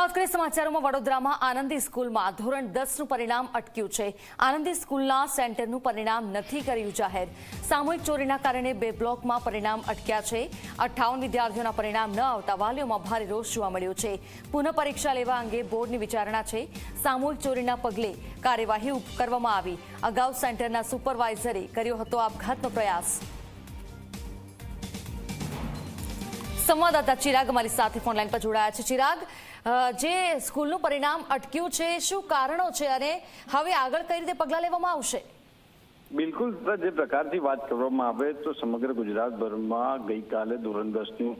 વાત કરીએ સમાચારોમાં વડોદરામાં આનંદી સ્કૂલમાં. ધોરણ દસનું પરિણામ અટક્યું છે. આનંદી સ્કૂલના સેન્ટરનું પરિણામ નથી કર્યું જાહેર. સામૂહિક ચોરીના કારણે બે બ્લોકમાં પરિણામ અટક્યા છે. અઠ્ઠાવન વિદ્યાર્થીઓના પરિણામ ન આવતા વાલીઓમાં ભારે રોષ જોવા મળ્યો છે. પુનઃ પરીક્ષા લેવા અંગે બોર્ડની વિચારણા છે. સામૂહિક ચોરીના પગલે કાર્યવાહી કરવામાં આવી. અગાઉ સેન્ટરના સુપરવાઇઝરે કર્યો હતો આપઘાતનો પ્રયાસ. સંવાદદાતા ચિરાગ અમારી સાથે ફોનલાઈન પર જોડાયા છે. ચિરાગ જે સ્કૂલનું પરિણામ અટક્યું છે, શું કારણો છે અને હવે આગળ કઈ રીતે પગલાં લેવામાં આવશે? બિલકુલ જે પ્રકારથી વાત કરવામાં આવે તો સમગ્ર ગુજરાતભરમાં ગઈકાલે ધોરણ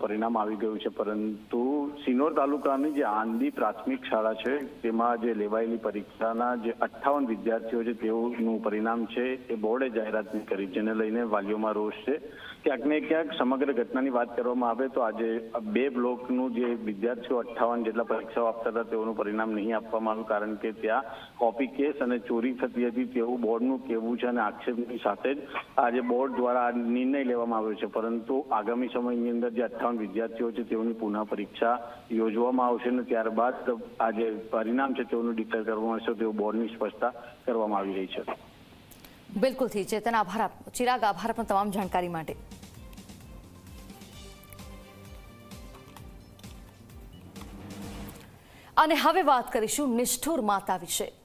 પરિણામ આવી ગયું છે. પરંતુ સિનોર તાલુકાની જે આંદી પ્રાથમિક શાળા છે, તેમાં જે લેવાયેલી પરીક્ષાના જે અઠ્ઠાવન વિદ્યાર્થીઓ છે, તેઓનું પરિણામ છે, એ બોર્ડે જાહેરાત કરી, જેને લઈને વાલીઓમાં રોષ છે. ક્યાંક ને ક્યાંક સમગ્ર ઘટનાની વાત કરવામાં આવે તો આજે બે બ્લોકનું જે વિદ્યાર્થીઓ અઠ્ઠાવન જેટલા પરીક્ષાઓ આપતા હતા, તેઓનું પરિણામ નહીં આપવામાં આવ્યું, કારણ કે ત્યાં કોપી કેસ અને ચોરી થતી હતી. તેવું બોર્ડનું કહેવું છે અને આક્ષેપની સાથે જ આજે બોર્ડ દ્વારા આ નિર્ણય લેવામાં આવ્યો છે. પરંતુ આગામી સમયની અંદર જે અઠ્ઠાવન વિદ્યાર્થીઓ છે, તેઓની પુનઃ પરીક્ષા યોજવામાં આવશે અને ત્યારબાદ આ જે પરિણામ છે, તેઓનું ડિક્લેર કરવામાં આવશે. તેવું બોર્ડની સ્પષ્ટતા કરવામાં આવી રહી છે. બિલકુલથી ચેતન, આભાર ચિરાગ, આભાર પણ તમામ જાણકારી માટે. અને હવે વાત કરીશું નિષ્ઠુર માતા વિશે.